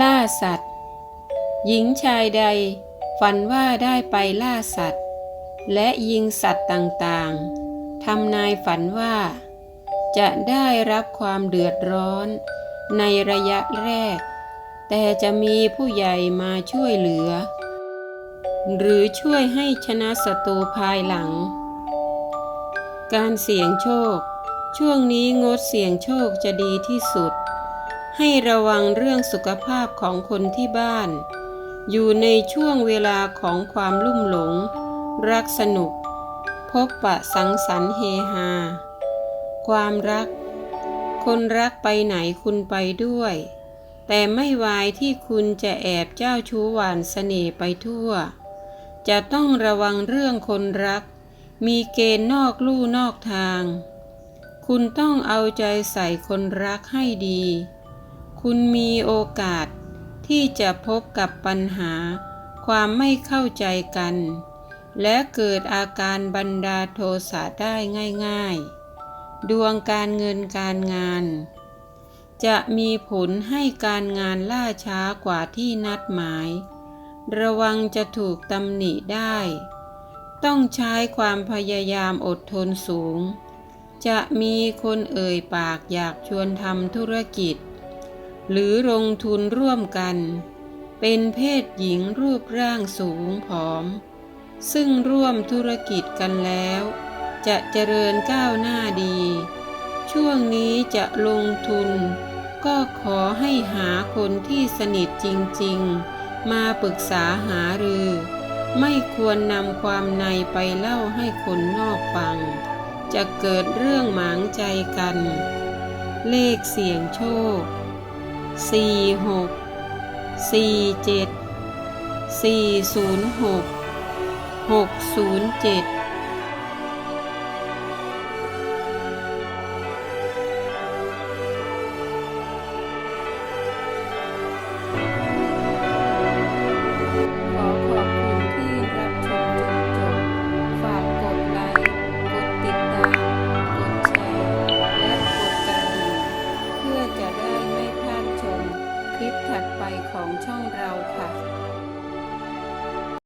ล่าสัตว์ หญิงชายใด ฝันว่าได้ไปล่าสัตว์ และยิงสัตว์ต่างๆทำนายฝันว่า จะได้รับความเดือดร้อน ในระยะแรก แต่จะมีผู้ใหญ่มาช่วยเหลือ หรือช่วยให้ชนะศัตรูภายหลัง การเสี่ยงโชค ช่วงนี้งดเสี่ยงโชคจะดีที่สุด ให้ระวังเรื่องสุขภาพของคนที่บ้าน อยู่ในช่วงเวลาของความลุ่มหลง รักสนุก พบปะสังสรรค์เฮฮา ความรัก คนรักไปไหนคุณไปด้วย แต่ไม่วายที่คุณจะแอบเจ้าชู้หวานเสน่ห์ไปทั่ว จะต้องระวังเรื่องคนรัก มีเกณฑ์นอกลู่นอกทาง คุณต้องเอาใจใส่คนรักให้ดี คุณมีโอกาสที่จะพบกับปัญหา ความไม่เข้าใจกัน และเกิดอาการบันดาลโทสะได้ง่าย ๆ ดวงการเงินการงาน จะมีผลให้การงานล่าช้ากว่าที่นัดหมาย ระวังจะถูกตำหนิได้ ต้องใช้ความพยายามอดทนสูง จะมีคนเอ่ยปากอยากชวนทำธุรกิจ หรือลงทุนร่วมกัน เป็นเพศหญิงรูปร่างสูงผอม ซึ่งร่วมธุรกิจกันแล้ว จะเจริญก้าวหน้าดี ช่วงนี้จะลงทุน ก็ขอให้หาคนที่สนิทจริง ๆ มาปรึกษาหารือ ไม่ควรนำความในไปเล่าให้คนนอกฟัง จะเกิดเรื่องหมางใจกัน เลขเสี่ยงโชค สี่หกสี่เจ็ดสี่ศูนย์หกหกศูนย์เจ็ด คลิปถัดไปของช่องเราค่ะ